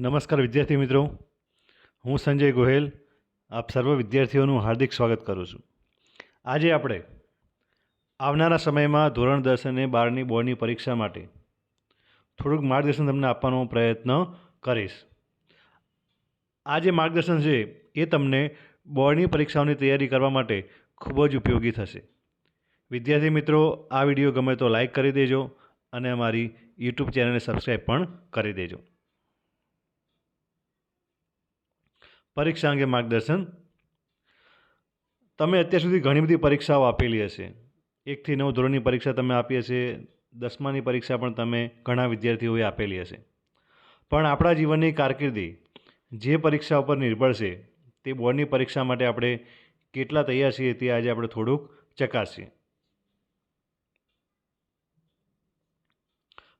નમસ્કાર વિદ્યાર્થી મિત્રો. હું સંજય ગોહેલ. આપ સર્વ વિદ્યાર્થીઓનું હાર્દિક સ્વાગત કરું છું. આજે આપણે આવનારા સમયમાં ધોરણ દસ અને બારની બોર્ડની પરીક્ષા માટે થોડુંક માર્ગદર્શન તમને આપવાનો પ્રયત્ન કરીશ. આ જે માર્ગદર્શન છે, એ તમને બોર્ડની પરીક્ષાઓની તૈયારી કરવા માટે ખૂબ જ ઉપયોગી થશે. વિદ્યાર્થી મિત્રો, આ વીડિયો ગમે તો લાઈક કરી દેજો અને અમારી યુટ્યુબ ચેનલને સબસ્ક્રાઈબ પણ કરી દેજો. પરીક્ષા અંગે માર્ગદર્શન. તમે અત્યાર સુધી ઘણી બધી પરીક્ષાઓ આપેલી હશે. એકથી નવ ધોરણની પરીક્ષા તમે આપી હશે. દસમાની પરીક્ષા પણ તમે ઘણા વિદ્યાર્થીઓએ આપેલી હશે. પણ આપણા જીવનની કારકિર્દી, જે પરીક્ષા ઉપર નિર્ભર છે, તે બોર્ડની પરીક્ષા માટે આપણે કેટલા તૈયાર છીએ તે આજે આપણે થોડુંક ચકાસીએ.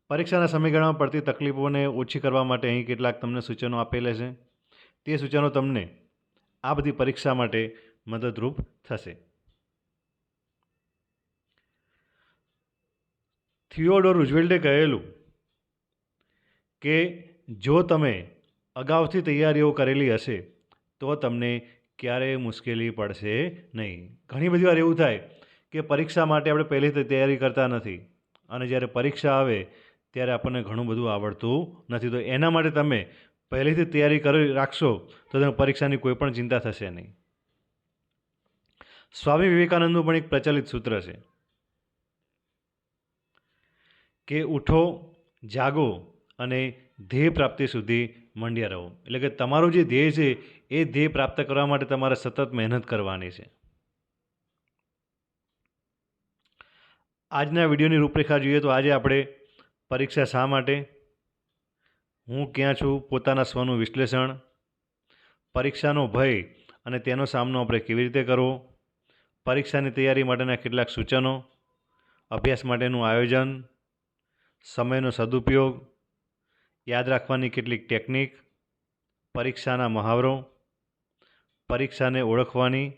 પરીક્ષાના સમયગાળામાં પડતી તકલીફોને ઓછી કરવા માટે અહીં કેટલાક તમને સૂચનો આપેલા છે. તે સૂચનો તમને આ બધી પરીક્ષા માટે મદદરૂપ થશે. થિયોડોર રૂઝવેલ્ટે કહેલું કે જો તમે અગાઉથી તૈયારીઓ કરેલી હશે, તો તમને ક્યારેય મુશ્કેલી પડશે નહીં. ઘણી બધી વાર એવું થાય કે પરીક્ષા માટે આપણે પહેલેથી તૈયારી કરતા નથી અને જ્યારે પરીક્ષા આવે ત્યારે આપણને ઘણું બધું આવડતું નથી. તો એના માટે તમે પહેલેથી તૈયારી કરી રાખશો, તો તમને પરીક્ષાની કોઈ પણ ચિંતા થશે નહીં. સ્વામી વિવેકાનંદનું પણ એક પ્રચલિત સૂત્ર છે કે ઉઠો, જાગો અને ધ્યેય પ્રાપ્તિ સુધી મંડ્યા રહો. એટલે કે તમારું જે ધ્યેય છે, એ ધ્યેય પ્રાપ્ત કરવા માટે તમારે સતત મહેનત કરવાની છે. આજના વિડીયોની રૂપરેખા જોઈએ તો આજે આપણે પરીક્ષા શા માટે હું ક્યાં છું, પોતાના સ્વનું વિશ્લેષણ, પરીક્ષાનો ભય અને તેનો સામનો આપણે કેવી રીતે કરવો, પરીક્ષાની તૈયારી માટેના કેટલાક સૂચનો, અભ્યાસ માટેનું આયોજન, સમયનો સદુપયોગ, યાદ રાખવાની કેટલીક ટેકનિક, પરીક્ષાના મહાવરો, પરીક્ષાને ઓળખવાની,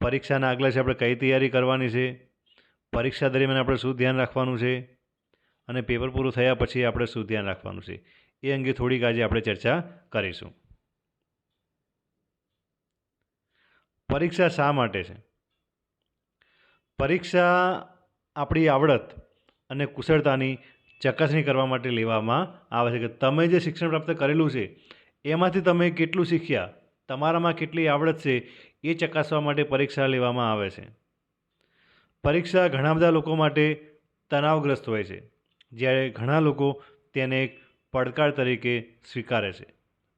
પરીક્ષાના આગલા છે આપણે કઈ તૈયારી કરવાની છે, પરીક્ષા દરમિયાન આપણે શું ધ્યાન રાખવાનું છે અને પેપર પૂરું થયા પછી આપણે શું ધ્યાન રાખવાનું છે. એ અંગે થોડીક આજે આપણે ચર્ચા કરીશું. પરીક્ષા શા માટે છે? પરીક્ષા આપણી આવડત અને કુશળતાની ચકાસણી કરવા માટે લેવામાં આવે છે કે તમે જે શિક્ષણ પ્રાપ્ત કરેલું છે, એમાંથી તમે કેટલું શીખ્યા, તમારામાં કેટલી આવડત છે, એ ચકાસવા માટે પરીક્ષા લેવામાં આવે છે. પરીક્ષા ઘણા બધા લોકો માટે તણાવગ્રસ્ત હોય છે. જ્યારે ઘણા લોકો તેને એક પડકાર તરીકે સ્વીકારે છે.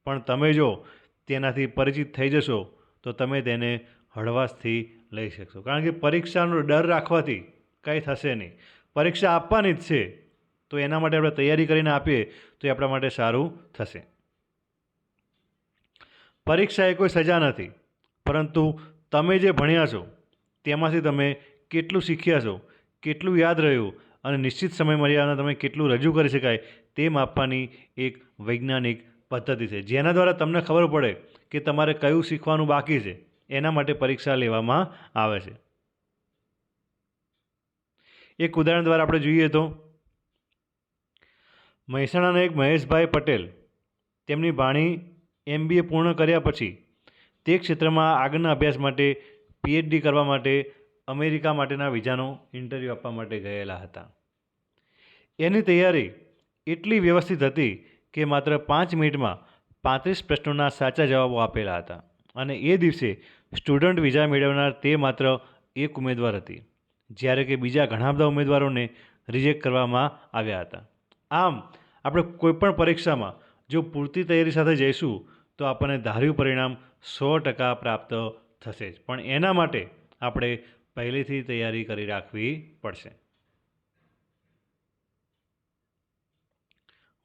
પણ તમે જો તેનાથી પરિચિત થઈ જશો, તો તમે તેને હળવાશથી લઈ શકશો. કારણ કે પરીક્ષાનો ડર રાખવાથી કંઈ થશે નહીં. પરીક્ષા આપવાની જ છે, તો એના માટે આપણે તૈયારી કરીને આપીએ, તો એ આપણા માટે સારું થશે. પરીક્ષા એ કોઈ સજા નથી, પરંતુ તમે જે ભણ્યા છો, તેમાંથી તમે કેટલું શીખ્યા છો, કેટલું યાદ રહ્યું, અને નિશ્ચિત સમય મર્યાદામાં તમે કેટલું રજૂ કરી શકાય તે માપવાની એક વૈજ્ઞાનિક પદ્ધતિ છે. જેના દ્વારા તમને ખબર પડે કે તમારે કયું શીખવાનું બાકી છે, એના માટે પરીક્ષા લેવામાં આવે છે. એક ઉદાહરણ દ્વારા આપણે જોઈએ તો, મહેસાણાના એક મહેશભાઈ પટેલ, તેમની ભાણી એમબીએ પૂર્ણ કર્યા પછી તે ક્ષેત્રમાં આગળના અભ્યાસ માટે પીએચડી કરવા માટે અમેરિકા માટેના વિઝાનો ઇન્ટરવ્યૂ આપવા માટે ગયેલા હતા. એની તૈયારી એટલી વ્યવસ્થિત હતી કે માત્ર પાંચ મિનિટમાં પાંત્રીસ પ્રશ્નોના સાચા જવાબો આપેલા હતા અને એ દિવસે સ્ટુડન્ટ વિઝા મેળવનાર તે માત્ર એક ઉમેદવાર હતી, જ્યારે કે બીજા ઘણા બધા ઉમેદવારોને રિજેક્ટ કરવામાં આવ્યા હતા. આમ, આપણે કોઈપણ પરીક્ષામાં જો પૂરતી તૈયારી સાથે જઈશું, તો આપણને ધાર્યું પરિણામ સો ટકા પ્રાપ્ત થશે જ. પણ એના માટે આપણે પહેલેથી તૈયારી કરી રાખવી પડશે.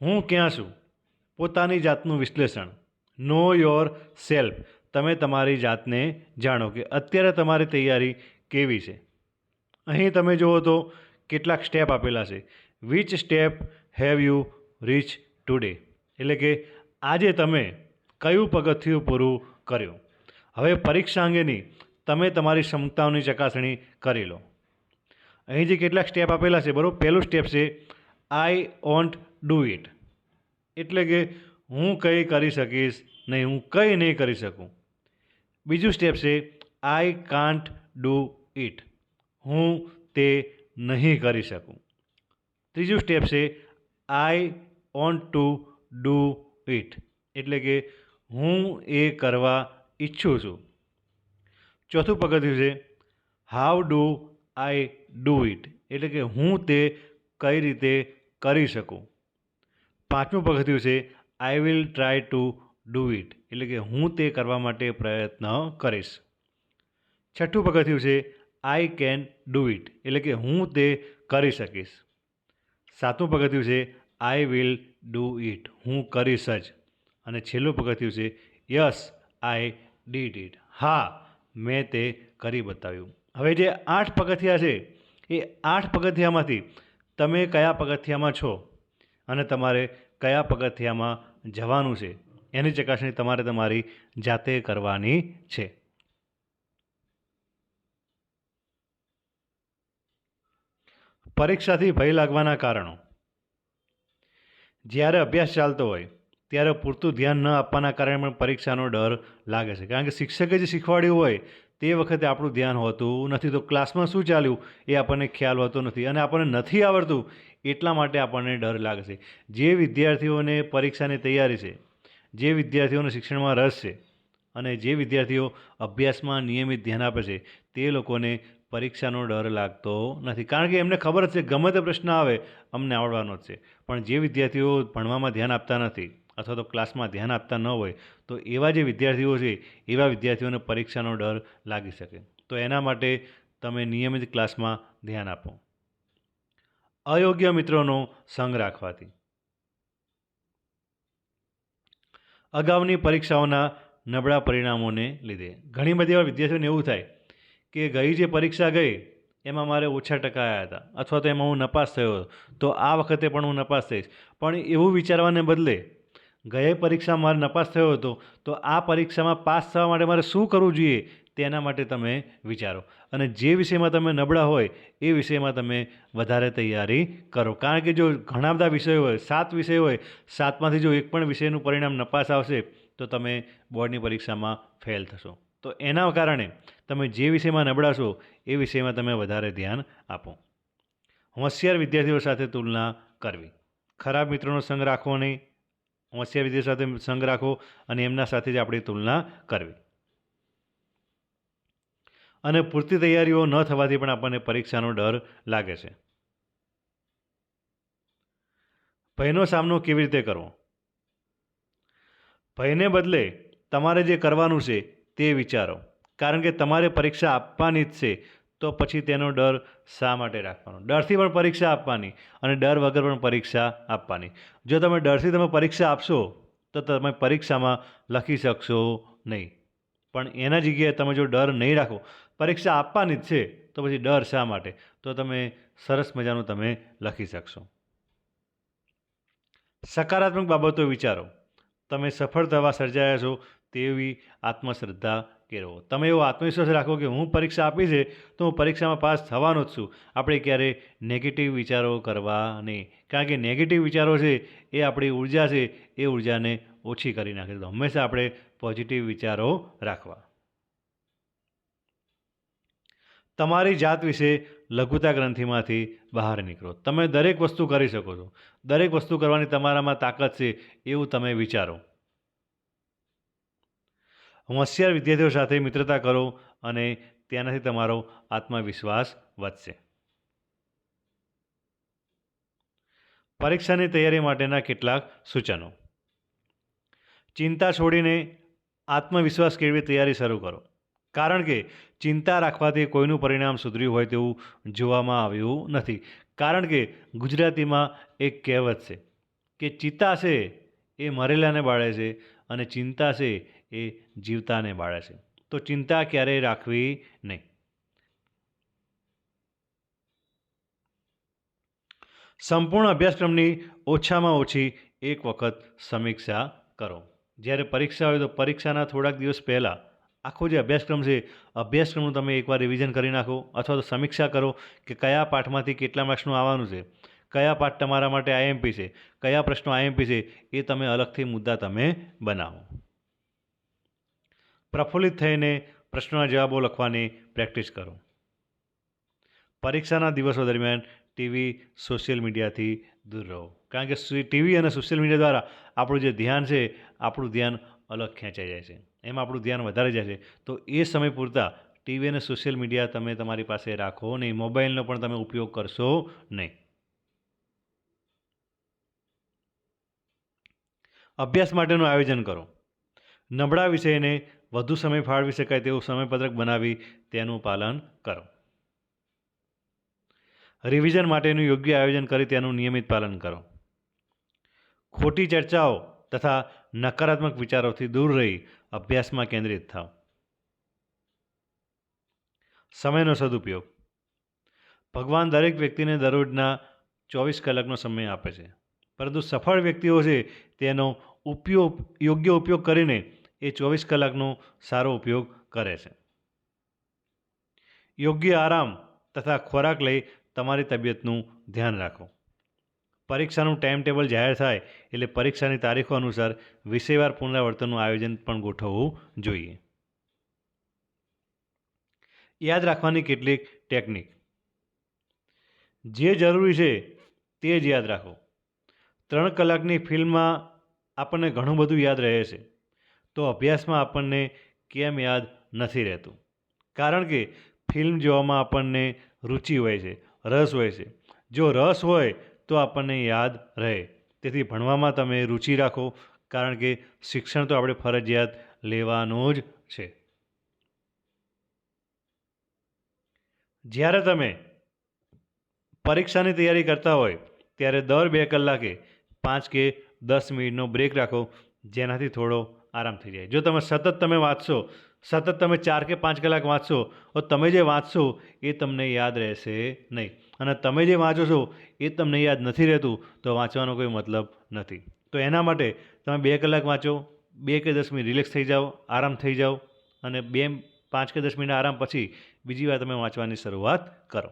હું ક્યાં છું? પોતાની જાતનું વિશ્લેષણ. નો યોર સેલ્ફ તમે તમારી જાતને જાણો કે અત્યારે તમારી તૈયારી કેવી છે. અહીં તમે જુઓ તો કેટલાક સ્ટેપ આપેલા છે. Which step have you reach today એટલે કે આજે તમે કયું પગથિયું પૂરું કર્યું? હવે પરીક્ષા અંગેની તમે તમારી ક્ષમતાઓની ચકાસણી કરી લો. અહીં જે કેટલાક સ્ટેપ આપેલા છે, બરાબર? પહેલું સ્ટેપ છે આઈ વોન્ટ ડુ ઇટ. એટલે કે હું કંઈ કરી શકીશ નહીં, હું કંઈ નહીં કરી શકું. બીજું સ્ટેપ છે, આઈ કાન્ટ ડુ ઇટ. હું તે નહીં કરી શકું. ત્રીજું સ્ટેપ છે, I want to do it. એટલે કે હું એ કરવા ઈચ્છું છું. ચોથું પગથિયું છે, how do I do it? એટલે કે હું તે કઈ રીતે કરી શકું. પાંચમું પગથિયું છે I will try to do it એટલે કે હું તે કરવા માટે પ્રયત્ન કરીશ. છઠ્ઠું પગથિયું છે આઈ કેન ડુ ઇટ એટલે કે હું તે કરી શકીશ. સાતમું પગથિયું છે આઈ વિલ ડુ ઇટ હું કરીશ જ. અને છેલ્લું પગથિયું છે યસ આઈ ડીડ ઇટ હા, મેં તે કરી બતાવ્યું. હવે જે આઠ પગથિયા છે, એ આઠ પગથિયામાંથી તમે કયા પગથિયામાં છો? અને તમારે કયા પગથિયામાં જવાનું છે? એની ચકાસણી તમારે તમારી જાતે કરવાની છે. પરીક્ષાથી ભય લાગવાના કારણો. જ્યારે અભ્યાસ ચાલતો હોય, ત્યારે પૂરતું ધ્યાન ન આપવાના કારણે પણ પરીક્ષાનો ડર લાગે છે. કારણ કે શિક્ષકે જે શીખવાડ્યું હોય તે વખતે આપણું ધ્યાન હોતું નથી. તો ક્લાસમાં શું ચાલ્યું? એ આપણને ખ્યાલ હોતો નથી અને આપણને નથી આવડતું. એટલા માટે આપણને ડર લાગે છે. જે વિદ્યાર્થીઓને પરીક્ષાની તૈયારી છે, જે વિદ્યાર્થીઓને શિક્ષણમાં રસ છે અને જે વિદ્યાર્થીઓ અભ્યાસમાં નિયમિત ધ્યાન આપે છે, તે લોકોને પરીક્ષાનો ડર લાગતો નથી. કારણ કે એમને ખબર જ છે, ગમે તે પ્રશ્ન આવે, અમને આવડવાનો જ છે. પણ જે વિદ્યાર્થીઓ ભણવામાં ધ્યાન આપતા નથી અથવા તો ક્લાસમાં ધ્યાન આપતા ન હોય, તો એવા જે વિદ્યાર્થીઓ છે, એવા વિદ્યાર્થીઓને પરીક્ષાનો ડર લાગી શકે. તો એના માટે તમે નિયમિત ક્લાસમાં ધ્યાન આપો. અયોગ્ય મિત્રોનો સંગ રાખવાથી. અગાઉની પરીક્ષાઓના નબળા પરિણામોને લીધે. ઘણી બધી વાર વિદ્યાર્થીઓને એવું થાય કે ગઈ જે પરીક્ષા ગઈ, એમાં મારે ઓછા ટકા આવ્યા હતા, અથવા તો એમાં હું નપાસ થયો તો આ વખતે પણ હું નપાસ થઈશ. પણ એવું વિચારવાને બદલે ગયે પરીક્ષામાં મારે નપાસ થયો હતો, તો આ પરીક્ષામાં પાસ થવા માટે મારે શું કરવું જોઈએ તેના માટે તમે વિચારો. અને જે વિષયમાં તમે નબળા હોય, એ વિષયમાં તમે વધારે તૈયારી કરો. કારણ કે જો ઘણા બધા વિષયો હોય, સાત વિષય હોય, સાતમાંથી જો એક પણ વિષયનું પરિણામ નપાસ આવશે, તો તમે બોર્ડની પરીક્ષામાં ફેલ થશો. તો એના કારણે તમે જે વિષયમાં નબળા છો, એ વિષયમાં તમે વધારે ધ્યાન આપો. હોશિયાર વિદ્યાર્થીઓ સાથે તુલના કરવી. ખરાબ મિત્રોનો સંગ રાખવો નહીં. હોશિયાર વિદ્યાર્થીઓ સાથે સંગ રાખો અને એમના સાથે જ આપણી તુલના કરવી. અને પૂરતી તૈયારીઓ ન થવાથી પણ આપણને પરીક્ષાનો ડર લાગે છે. ભયનો સામનો કેવી રીતે કરવો? ભયને બદલે તમારે જે કરવાનું છે તે વિચારો. કારણ કે તમારે પરીક્ષા આપવાની જ છે તો પછી તેનો ડર શા માટે રાખવાનો? ડરથી પણ પરીક્ષા આપવાની અને ડર વગર પણ પરીક્ષા આપવાની. જો તમે ડરથી તમે પરીક્ષા આપશો, તો તમે પરીક્ષામાં લખી શકશો નહીં. પણ એના જગ્યાએ તમે જો ડર નહીં રાખો, પરીક્ષા આપવાની જ છે, તો પછી ડર શા માટે? તો તમે સરસ મજાનું તમે લખી શકશો. સકારાત્મક બાબતો વિચારો. તમે સફળ થવા સર્જાયા છો તેવી આત્મશ્રદ્ધા કેળવો તમે એવો આત્મવિશ્વાસ રાખો કે હું પરીક્ષા આપી છે તો હું પરીક્ષામાં પાસ થવાનો જ છું. આપણે ક્યારે નેગેટિવ વિચારો કરવા નહીં. કારણ કે નેગેટિવ વિચારો છે, એ આપણી ઊર્જા છે, એ ઉર્જાને ઓછી કરી નાખે છે. તો હંમેશા આપણે પોઝિટિવ વિચારો રાખવા. તમારી જાત વિશે લઘુતા ગ્રંથિમાંથી બહાર નીકળો. તમે દરેક વસ્તુ કરી શકો છો. દરેક વસ્તુ કરવાની તમારામાં તાકાત છે, એવું તમે વિચારો. હોશિયાર વિદ્યાર્થીઓ સાથે મિત્રતા કરો અને તેનાથી તમારો આત્મવિશ્વાસ વધશે. પરીક્ષાની તૈયારી માટેના કેટલાક સૂચનો. ચિંતા છોડીને આત્મવિશ્વાસ કેળવી તૈયારી શરૂ કરો? કારણ કે ચિંતા રાખવાથી કોઈનું પરિણામ સુધર્યું હોય તેવું જોવામાં આવ્યું નથી. કારણ કે ગુજરાતીમાં એક કહેવત છે કે ચિત્તા છે એ મરેલાને બાળે છે અને ચિંતા છે એ જીવતાને બાળે છે. તો ચિંતા ક્યારેય રાખવી નહીં. સંપૂર્ણ અભ્યાસક્રમની ઓછામાં ઓછી એક વખત સમીક્ષા કરો. જ્યારે પરીક્ષા હોય તો પરીક્ષાના થોડાક દિવસ પહેલાં આખો જે અભ્યાસક્રમ છે, અભ્યાસક્રમનું તમે એકવાર રિવિઝન કરી નાખો અથવા તો સમીક્ષા કરો કે કયા પાઠમાંથી કેટલા માર્ક્સનું આવવાનું છે, કયા પાઠ તમારા માટે આઈએમપી છે, કયા પ્રશ્નો આઈએમપી છે એ તમે અલગથી મુદ્દા તમે બનાવો. પ્રફુલ્લિત થઈને પ્રશ્નોના જવાબો લખવાની પ્રેક્ટિસ કરો. પરીક્ષાના દિવસો દરમિયાન ટીવી સોશિયલ મીડિયાથી દૂર રહો. કારણ કે ટીવી અને સોશિયલ મીડિયા દ્વારા આપણું જે ધ્યાન છે, આપણું ધ્યાન અલગ ખેંચાઈ જાય છે. એમાં આપણું ધ્યાન વધારે જાય છે. તો એ સમય પૂરતા ટીવી અને સોશિયલ મીડિયા તમે તમારી પાસે રાખો નહીં. મોબાઈલનો પણ તમે ઉપયોગ કરશો નહીં. અભ્યાસ માટેનું આયોજન કરો. નબળા વિષયને વધુ સમય ફાળવી શકાય તેવું સમયપત્રક બનાવી તેનું પાલન કરો. રિવિઝન માટેનું યોગ્ય આયોજન કરી તેનું નિયમિત પાલન કરો. ખોટી ચર્ચાઓ તથા નકારાત્મક વિચારોથી દૂર રહી અભ્યાસમાં કેન્દ્રિત થાઓ. સમયનો સદુપયોગ. ભગવાન દરેક વ્યક્તિને દરરોજના ચોવીસ કલાકનો સમય આપે છે. પરંતુ સફળ વ્યક્તિઓ છે તેનો ઉપયોગ યોગ્ય ઉપયોગ કરીને એ ચોવીસ કલાકનો સારો ઉપયોગ કરે છે. યોગ્ય આરામ તથા ખોરાક લઈ તમારી તબિયતનું ધ્યાન રાખો. પરીક્ષાનું ટાઈમ ટેબલ જાહેર થાય એટલે પરીક્ષાની તારીખો અનુસાર વિષયવાર પુનરાવર્તનનું આયોજન પણ ગોઠવવું જોઈએ. યાદ રાખવાની કેટલીક ટેકનિક. જે જરૂરી છે તે જ યાદ રાખો. ત્રણ કલાકની ફિલ્મમાં આપણને ઘણું બધું યાદ રહે છે. તો અભ્યાસમાં આપણને કેમ યાદ નથી રહેતું? કારણ કે ફિલ્મ જોવામાં આપણને રુચિ હોય છે, રસ હોય છે. જો રસ હોય તો આપણને યાદ રહે. તેથી ભણવામાં તમે રુચિ રાખો, કારણ કે શિક્ષણ તો આપણે ફરજિયાત લેવાનું જ છે. જ્યારે તમે પરીક્ષાની તૈયારી કરતા હોય, ત્યારે દર બે કલાકે પાંચ કે દસ મિનિટનો બ્રેક રાખો, જેનાથી થોડો આરામ થઈ જાય. જો તમે સતત તમે વાંચશો, સતત તમે ચાર કે પાંચ કલાક વાંચશો, તો તમે જે વાંચશો એ તમને યાદ રહેશે નહીં. અને તમે જે વાંચો છો એ તમને યાદ નથી રહેતું, તો વાંચવાનો કોઈ મતલબ નથી. તો એના માટે તમે બે કલાક વાંચો, બે કે દસ મિનિટ રિલેક્સ થઈ જાઓ, આરામ થઈ જાઓ, અને બે, પાંચ કે દસ મિનિટ આરામ પછી બીજી વાર તમે વાંચવાની શરૂઆત કરો.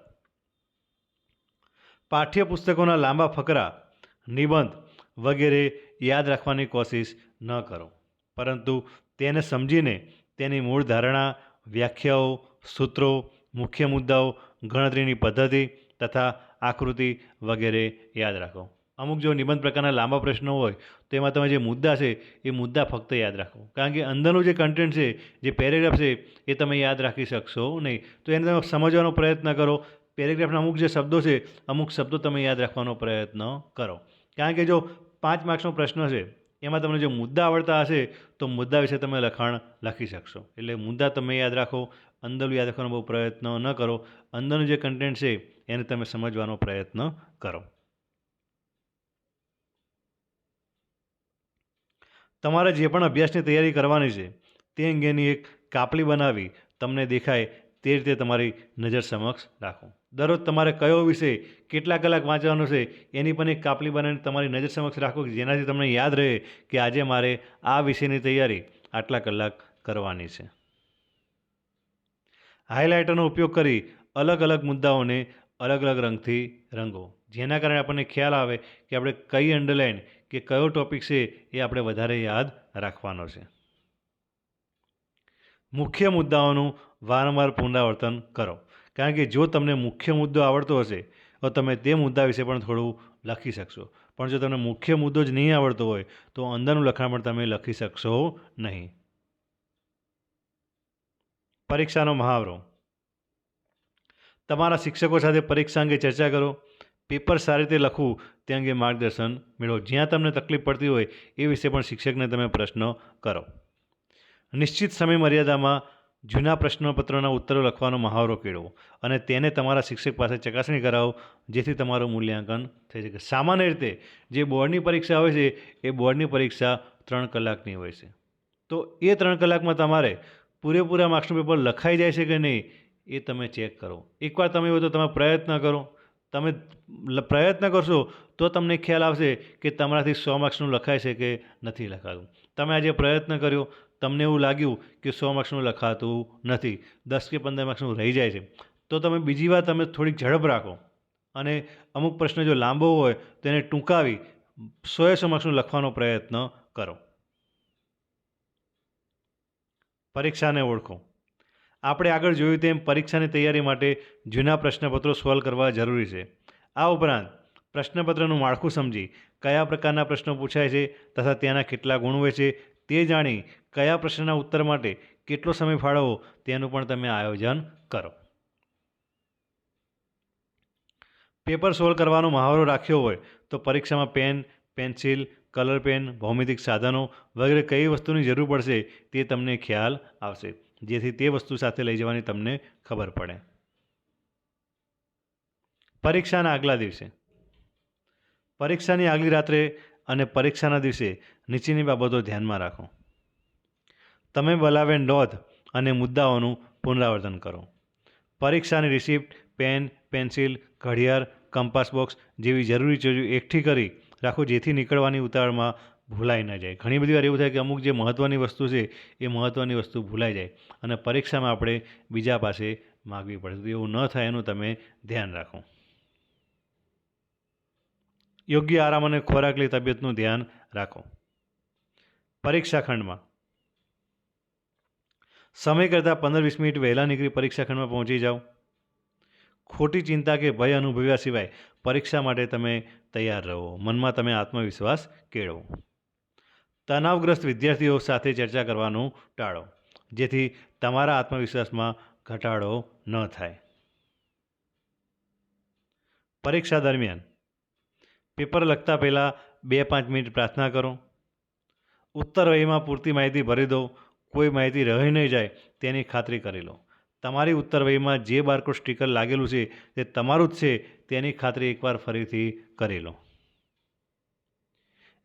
પાઠ્યપુસ્તકોના લાંબા ફકરા, નિબંધ વગેરે યાદ રાખવાની કોશિશ ન કરો. પરંતુ તેને સમજીને તેની મૂળ ધારણા, વ્યાખ્યાઓ, સૂત્રો, મુખ્ય મુદ્દાઓ, ગણતરીની પદ્ધતિ તથા આકૃતિ વગેરે યાદ રાખો. અમુક જો નિબંધ પ્રકારના લાંબા પ્રશ્નો હોય, તો એમાં તમે જે મુદ્દા છે, એ મુદ્દા ફક્ત યાદ રાખો. કારણ કે અંદરનું જે કન્ટેન્ટ છે, જે પેરેગ્રાફ છે, એ તમે યાદ રાખી શકશો નહીં. તો એને તમે સમજવાનો પ્રયત્ન કરો. પેરેગ્રાફના અમુક જે શબ્દો છે, અમુક શબ્દો તમે યાદ રાખવાનો પ્રયત્ન કરો. કારણ કે જો પાંચ માર્ક્સનો પ્રશ્ન છે એમાં તમને જો મુદ્દા આવડતા હશે, તો મુદ્દા વિશે તમે લખાણ લખી શકશો. એટલે મુદ્દા તમે યાદ રાખો, અંદરનું યાદ રાખવાનો બહુ પ્રયત્ન ન કરો, અંદરનું જે કન્ટેન્ટ છે, એને તમે સમજવાનો પ્રયત્ન કરો. તમારે જે પણ અભ્યાસની તૈયારી કરવાની છે, તે અંગેની એક કાપલી બનાવી તમને દેખાય તે રીતે તમારી નજર સમક્ષ રાખો. દરરોજ તમારે કયો વિષય કેટલા કલાક વાંચવાનો છે, એની પણ એક કાપલી બનાવીને તમારી નજર સમક્ષ રાખો જેનાથી તમને યાદ રહે કે આજે મારે આ વિષયની તૈયારી આટલા કલાક કરવાની છે. હાઇલાઇટરનો ઉપયોગ કરી અલગ અલગ મુદ્દાઓને અલગ અલગ રંગથી રંગો. જેના કારણે આપણને ખ્યાલ આવે કે આપણે કઈ અંડરલાઇન કે કયો ટોપિક છે એ આપણે વધારે યાદ રાખવાનો છે. મુખ્ય મુદ્દાઓનું વારંવાર પુનરાવર્તન કરો. કારણ કે જો તમને મુખ્ય મુદ્દો આવડતો હશે, તો તમે તે મુદ્દા વિશે પણ થોડું લખી શકશો. પણ જો તમને મુખ્ય મુદ્દો જ નહીં આવડતો હોય, તો અંદરનું લખાણ પણ તમે લખી શકશો નહીં. પરીક્ષાનો મહાવરો. તમારા શિક્ષકો સાથે પરીક્ષા અંગે ચર્ચા કરો. પેપર સારી રીતે લખવું તે અંગે માર્ગદર્શન મેળવો. જ્યાં તમને તકલીફ પડતી હોય, એ વિશે પણ શિક્ષકને તમે પ્રશ્ન કરો. નિશ્ચિત સમય મર્યાદામાં જૂના પ્રશ્નપત્રોના ઉત્તરો લખવાનો મહાવરો કેળવો અને તેને તમારા શિક્ષક પાસે ચકાસણી કરાવો, જેથી તમારું મૂલ્યાંકન થઈ શકે. સામાન્ય રીતે જે બોર્ડની પરીક્ષા હોય છે, એ બોર્ડની પરીક્ષા ત્રણ કલાકની હોય છે. તો એ ત્રણ કલાકમાં તમારે પૂરેપૂરા માર્ક્સનું પેપર લખાઈ જાય છે કે નહીં, એ તમે ચેક કરો. એકવાર તમે એવું તો તમે પ્રયત્ન કરો. તમે પ્રયત્ન કરશો તો તમને ખ્યાલ આવશે કે તમારાથી સો માર્ક્સનું લખાય છે કે નથી લખાયું. તમે આજે પ્રયત્ન કર્યો તમને એવું લાગ્યું કે સો માર્ક્સનું લખાતું નથી, દસ કે પંદર માર્ક્સનું રહી જાય છે. તો તમે બીજી વાર તમે થોડીક ઝડપ રાખો. અને અમુક પ્રશ્ન જો લાંબો હોય તેને ટૂંકાવી સોએ સો માર્ક્સનું લખવાનો પ્રયત્ન કરો. પરીક્ષાને ઓળખો. આપણે આગળ જોયું તેમ પરીક્ષાની તૈયારી માટે જૂના પ્રશ્નપત્રો સોલ્વ કરવા જરૂરી છે. આ ઉપરાંત, પ્રશ્નપત્રનું માળખું સમજી, કયા પ્રકારના પ્રશ્નો પૂછાય છે તથા ત્યાંના કેટલા ગુણ હોય છે તે જાણી કયા પ્રશ્નના ઉત્તર માટે કેટલો સમય ફાળવવો તેનું પણ તમે આયોજન કરો. પેપર સોલ્વ કરવાનો મહાવરો રાખ્યો હોય તો પરીક્ષામાં પેન, પેન્સિલ, કલર પેન, ભૌમિતિક સાધનો વગેરે કઈ વસ્તુની જરૂર પડશે તે તમને ખ્યાલ આવશે. જેથી તે વસ્તુ સાથે લઈ જવાની તમને ખબર પડે. પરીક્ષાના આગલા દિવસે. પરીક્ષાની આગલી રાત્રે અને પરીક્ષાના દિવસે નીચેની બાબતો ધ્યાનમાં રાખો. તમે બોલાવેલ નોંધ અને મુદ્દાઓનું પુનરાવર્તન કરો. પરીક્ષાની રિસિપ્ટ પેન પેન્સિલ ઘડિયાળ કંપાસ બોક્સ જેવી જરૂરી ચીજો એકઠી કરી રાખો જેથી નીકળવાની ઉતાવળમાં ભૂલાઈ ન જાય. ઘણી બધી વાર એવું થાય કે અમુક જે મહત્ત્વની વસ્તુ છે એ મહત્ત્વની વસ્તુ ભૂલાઈ જાય અને પરીક્ષામાં આપણે બીજા પાસે માગવી પડે. તો એવું ન થાય એનું તમે ધ્યાન રાખો. યોગ્ય આરામ અને ખોરાક લઈ તબિયતનું ધ્યાન રાખો. પરીક્ષા ખંડમાં સમય કરતાં પંદર વીસ મિનિટ વહેલા નીકળી પરીક્ષા ખંડમાં પહોંચી જાઓ. ખોટી ચિંતા કે ભય અનુભવ્યા સિવાય પરીક્ષા માટે તમે તૈયાર રહો. મનમાં તમે આત્મવિશ્વાસ કેળવો. તણાવગ્રસ્ત વિદ્યાર્થીઓ સાથે ચર્ચા કરવાનું ટાળો, જેથી તમારા આત્મવિશ્વાસમાં ઘટાડો ન થાય. પરીક્ષા દરમિયાન પેપર લખતા પહેલાં બે પાંચ મિનિટ પ્રાર્થના કરો. ઉત્તર વહીમાં પૂરતી માહિતી ભરી દો. કોઈ માહિતી રહી નહીં જાય તેની ખાતરી કરી લો. તમારી ઉત્તર વહીમાં જે બારકોડ સ્ટીકર લાગેલું છે તે તમારું જ છે તેની ખાતરી એકવાર ફરીથી કરી લો.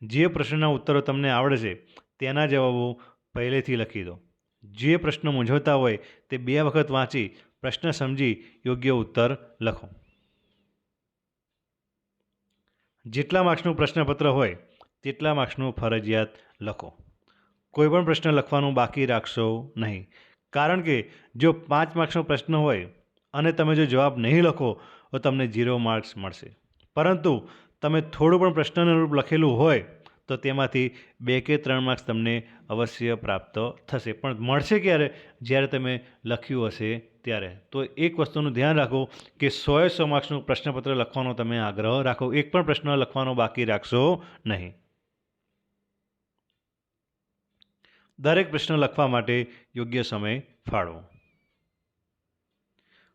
જે પ્રશ્નના ઉત્તરો તમને આવડે છે તેના જવાબો પહેલેથી લખી દો. જે પ્રશ્નો મૂંઝવતા હોય તે બે વખત વાંચી, પ્રશ્ન સમજી યોગ્ય ઉત્તર લખો. જેટલા માર્ક્સનું પ્રશ્નપત્ર હોય તેટલા માર્ક્સનું ફરજિયાત લખો. કોઈ પણ પ્રશ્ન લખવાનું બાકી રાખશો નહીં. કારણ કે જો પાંચ માર્ક્સનો પ્રશ્ન હોય અને તમે જો જવાબ નહીં લખો, તો તમને ઝીરો માર્ક્સ મળશે. પરંતુ તમે થોડું પણ પ્રશ્નનું લખેલું હોય, તો તેમાંથી બે કે ત્રણ માર્ક્સ તમને અવશ્ય પ્રાપ્ત થશે. પણ મળશે ક્યારે? જ્યારે તમે લખ્યું હશે ત્યારે. તો એક વસ્તુનું ધ્યાન રાખો કે સોએ સો માર્ક્સનું પ્રશ્નપત્ર લખવાનો તમે આગ્રહ રાખો. એક પણ પ્રશ્ન લખવાનો બાકી રાખશો નહીં. દરેક પ્રશ્ન લખવા માટે યોગ્ય સમય ફાળવો.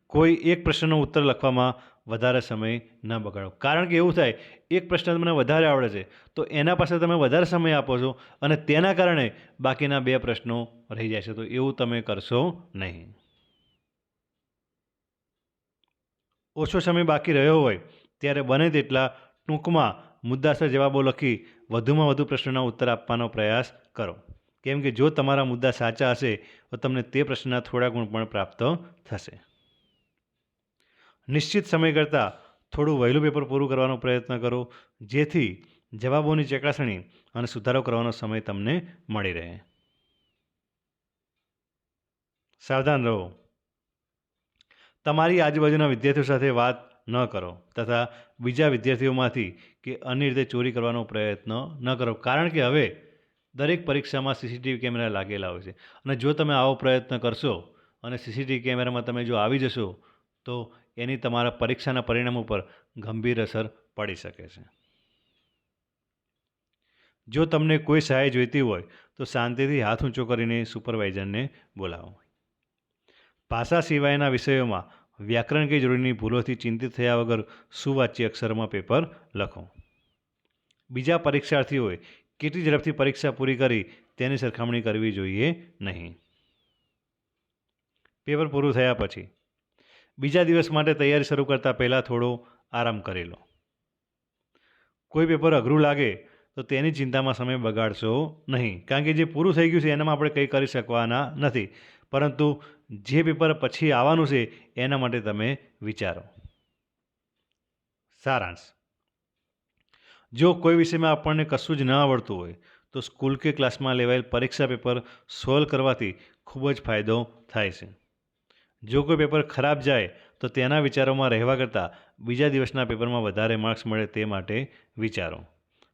કોઈ એક પ્રશ્નનો ઉત્તર લખવામાં વધારે સમય ન બગાડો. કારણ કે એવું થાય, એક પ્રશ્ન તમને વધારે આવડે છે, તો એના પાસે તમે વધારે સમય આપો છો અને તેના કારણે બાકીના બે પ્રશ્નો રહી જાય છે, તો એવું તમે કરશો નહીં. ઓછો સમય બાકી રહ્યો હોય, ત્યારે બને તેટલા ટૂંકમાં મુદ્દાસર જવાબો લખી વધુમાં વધુ પ્રશ્નોના ઉત્તર આપવાનો પ્રયાસ કરો. કેમ કે જો તમારા મુદ્દા સાચા હશે, તો તમને તે પ્રશ્નના થોડા ગુણ પણ પ્રાપ્ત થશે. નિશ્ચિત સમય કરતાં થોડું વહેલું પેપર પૂરું કરવાનો પ્રયત્ન કરો, જેથી જવાબોની ચકાસણી અને સુધારો કરવાનો સમય તમને મળી રહે. સાવધાન રહો. તમારી આજુબાજુના વિદ્યાર્થીઓ સાથે વાત ન કરો તથા બીજા વિદ્યાર્થીઓમાંથી કે અન્ય રીતે ચોરી કરવાનો પ્રયત્ન ન કરો. કારણ કે હવે દરેક પરીક્ષામાં સીસીટીવી કેમેરા લાગેલા હોય છે. અને જો તમે આવો પ્રયત્ન કરશો અને સીસીટીવી કેમેરામાં તમે જો આવી જશો, તો એની તમારા પરીક્ષાના પરિણામ ઉપર ગંભીર અસર પડી શકે છે. જો તમને કોઈ સહાય જોઈતી હોય, તો શાંતિથી હાથ ઊંચો કરીને સુપરવાઇઝરને બોલાવો. ભાષા સિવાયના વિષયોમાં વ્યાકરણ કે જરૂરીની ભૂલોથી ચિંતિત થયા વગર સુવાચ્ય અક્ષરમાં પેપર લખો. બીજા પરીક્ષાર્થીઓએ કેટલી ઝડપથી પરીક્ષા પૂરી કરી તેની સરખામણી કરવી જોઈએ નહીં. પેપર પૂરું થયા પછી બીજા દિવસ માટે તૈયારી શરૂ કરતાં પહેલાં થોડો આરામ કરી લો. કોઈ પેપર અઘરું લાગે તો તેની ચિંતામાં સમય બગાડશો નહીં, કારણ કે જે પૂરું થઈ ગયું છે એનામાં આપણે કંઈ કરી શકવાના નથી. પરંતુ જે પેપર પછી આવવાનું છે એના માટે તમે વિચારો. સારાંશ. જો કોઈ વિષયમાં આપણને કશું જ ન આવડતું હોય, તો સ્કૂલ કે ક્લાસમાં લેવાયેલ પરીક્ષા પેપર સોલ્વ કરવાથી ખૂબ જ ફાયદો થાય છે. જો કોઈ પેપર ખરાબ જાય, તો તેના વિચારોમાં રહેવા કરતાં બીજા દિવસના પેપરમાં વધારે માર્ક્સ મળે તે માટે વિચારો.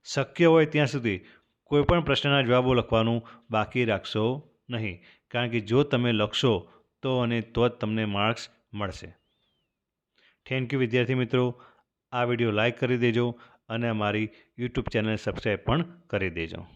શક્ય હોય ત્યાં સુધી કોઈપણ પ્રશ્નના જવાબો લખવાનું બાકી રાખશો નહીં, કારણ કે જો તમે લખશો, તો અને તો જ તમને માર્ક્સ મળશે. થેન્ક યુ વિદ્યાર્થી મિત્રો. આ વીડિયો લાઈક કરી દેજો અને અમારી યુટ્યુબ ચેનલ સબસ્ક્રાઈબ પણ કરી દેજો.